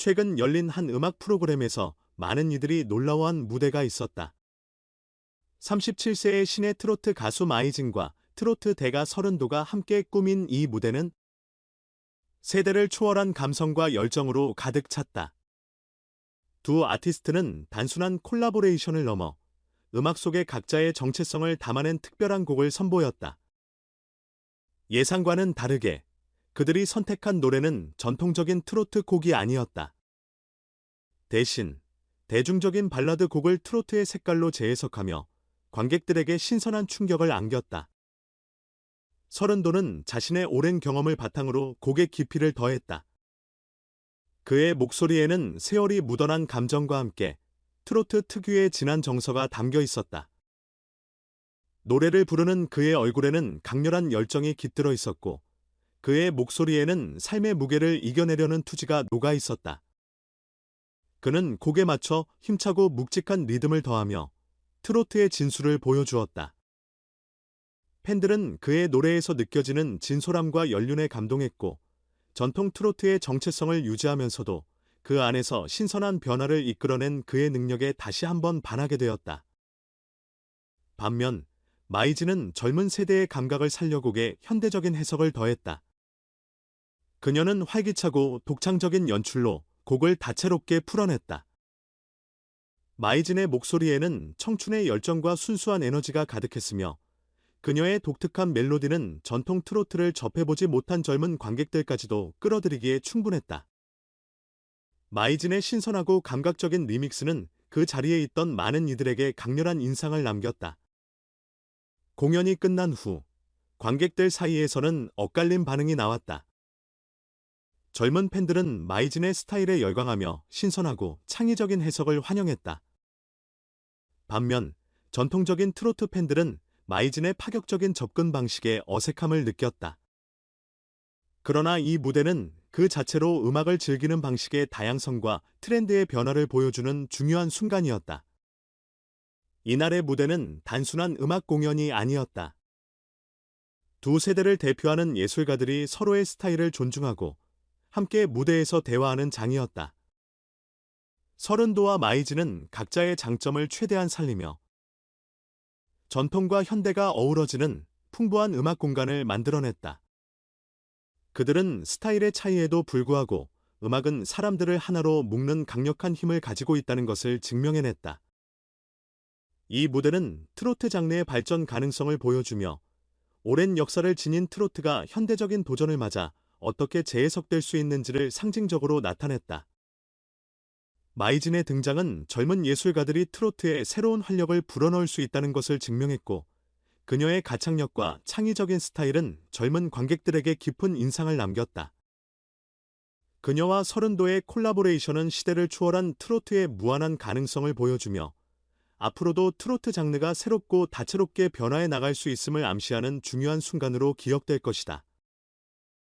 최근 열린 한 음악 프로그램에서 많은 이들이 놀라워한 무대가 있었다. 37세의 신의 트로트 가수 마이진과 트로트 대가 서른도가 함께 꾸민 이 무대는 세대를 초월한 감성과 열정으로 가득 찼다. 두 아티스트는 단순한 콜라보레이션을 넘어 음악 속의 각자의 정체성을 담아낸 특별한 곡을 선보였다. 예상과는 다르게 그들이 선택한 노래는 전통적인 트로트 곡이 아니었다. 대신 대중적인 발라드 곡을 트로트의 색깔로 재해석하며 관객들에게 신선한 충격을 안겼다. 서른도는 자신의 오랜 경험을 바탕으로 곡의 깊이를 더했다. 그의 목소리에는 세월이 묻어난 감정과 함께 트로트 특유의 진한 정서가 담겨 있었다. 노래를 부르는 그의 얼굴에는 강렬한 열정이 깃들어 있었고 그의 목소리에는 삶의 무게를 이겨내려는 투지가 녹아 있었다. 그는 곡에 맞춰 힘차고 묵직한 리듬을 더하며 트로트의 진수를 보여주었다. 팬들은 그의 노래에서 느껴지는 진솔함과 연륜에 감동했고 전통 트로트의 정체성을 유지하면서도 그 안에서 신선한 변화를 이끌어낸 그의 능력에 다시 한번 반하게 되었다. 반면 마이즈는 젊은 세대의 감각을 살려곡에 현대적인 해석을 더했다. 그녀는 활기차고 독창적인 연출로 곡을 다채롭게 풀어냈다. 마이진의 목소리에는 청춘의 열정과 순수한 에너지가 가득했으며 그녀의 독특한 멜로디는 전통 트로트를 접해보지 못한 젊은 관객들까지도 끌어들이기에 충분했다. 마이진의 신선하고 감각적인 리믹스는 그 자리에 있던 많은 이들에게 강렬한 인상을 남겼다. 공연이 끝난 후 관객들 사이에서는 엇갈린 반응이 나왔다. 젊은 팬들은 마이진의 스타일에 열광하며 신선하고 창의적인 해석을 환영했다. 반면 전통적인 트로트 팬들은 마이진의 파격적인 접근 방식에 어색함을 느꼈다. 그러나 이 무대는 그 자체로 음악을 즐기는 방식의 다양성과 트렌드의 변화를 보여주는 중요한 순간이었다. 이날의 무대는 단순한 음악 공연이 아니었다. 두 세대를 대표하는 예술가들이 서로의 스타일을 존중하고 함께 무대에서 대화하는 장이었다. 서른도와 마이즈는 각자의 장점을 최대한 살리며 전통과 현대가 어우러지는 풍부한 음악 공간을 만들어냈다. 그들은 스타일의 차이에도 불구하고 음악은 사람들을 하나로 묶는 강력한 힘을 가지고 있다는 것을 증명해냈다. 이 무대는 트로트 장르의 발전 가능성을 보여주며 오랜 역사를 지닌 트로트가 현대적인 도전을 맞아 어떻게 재해석될 수 있는지를 상징적으로 나타냈다. 마이진의 등장은 젊은 예술가들이 트로트에 새로운 활력을 불어넣을 수 있다는 것을 증명했고 그녀의 가창력과 창의적인 스타일은 젊은 관객들에게 깊은 인상을 남겼다. 그녀와 서른도의 콜라보레이션은 시대를 초월한 트로트의 무한한 가능성을 보여주며 앞으로도 트로트 장르가 새롭고 다채롭게 변화해 나갈 수 있음을 암시하는 중요한 순간으로 기억될 것이다.